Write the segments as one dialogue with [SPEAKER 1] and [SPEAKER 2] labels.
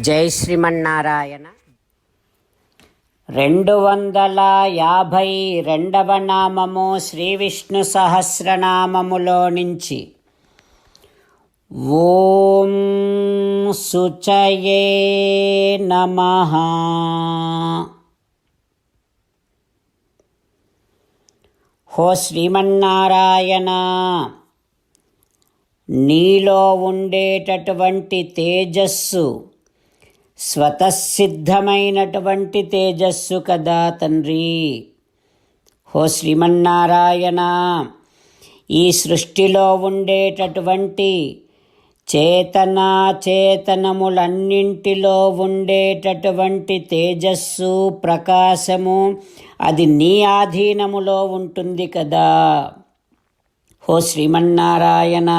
[SPEAKER 1] జై శ్రీమన్నారాయణ. రెండు వందల యాభై రెండవ నామము శ్రీ విష్ణు సహస్రనామములో నుంచి. ఓం సుచయే నమ. హో శ్రీమన్నారాయణ నీలో ఉండేటటువంటి తేజస్సు స్వతసిద్ధమైనటువంటి తేజస్సు కదా తండ్రి. హో శ్రీమన్నారాయణ ఈ సృష్టిలో ఉండేటటువంటి చేతనాచేతనములన్నింటిలో ఉండేటటువంటి తేజస్సు ప్రకాశము అది నీ ఆధీనములో ఉంటుంది కదా. హో శ్రీమన్నారాయణ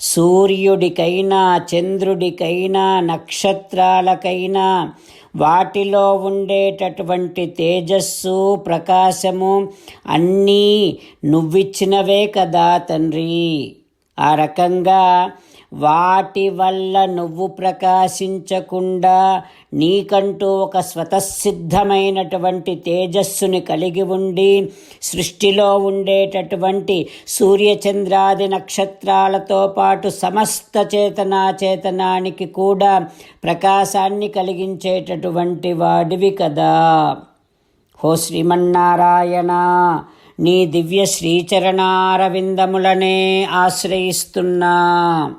[SPEAKER 1] సూర్యుడికైనా చంద్రుడికైనా నక్షత్రాలకైనా వాటిలో ఉండేటటువంటి తేజస్సు ప్రకాశము అన్నీ నువ్విచ్చినవే కదా తండ్రి. ఆ రకంగా వాటి వల్ల నువ్వు ప్రకాశించకుండా నీకంటూ ఒక స్వతసిద్ధమైనటువంటి తేజస్సుని కలిగి ఉండి సృష్టిలో ఉండేటటువంటి సూర్యచంద్రాది నక్షత్రాలతో పాటు సమస్త చేతనా చేతనానికి కూడా ప్రకాశాన్ని కలిగించేటటువంటి వాడివి కదా. హో శ్రీమన్నారాయణ నీ దివ్య శ్రీచరణారవిందములనే ఆశ్రయిస్తున్నా.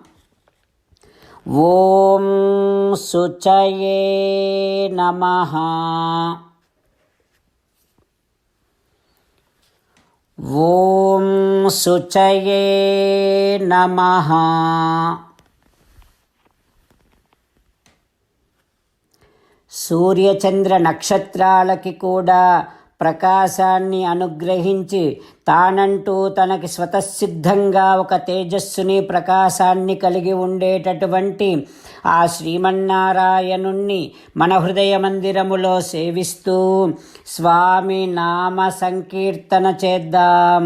[SPEAKER 1] ఓం శుచయే నమ. ఓం శుచయే నమ. సూర్యచంద్ర నక్షత్రాలకి కూడా ప్రకాశాన్ని అనుగ్రహించి తానంటూ తనకి స్వతసిద్ధంగా ఒక తేజస్సుని ప్రకాశాన్ని కలిగి ఉండేటటువంటి ఆ శ్రీమన్నారాయణుణ్ణి మన హృదయ మందిరములో సేవిస్తూ స్వామి నామ సంకీర్తన చేద్దాం.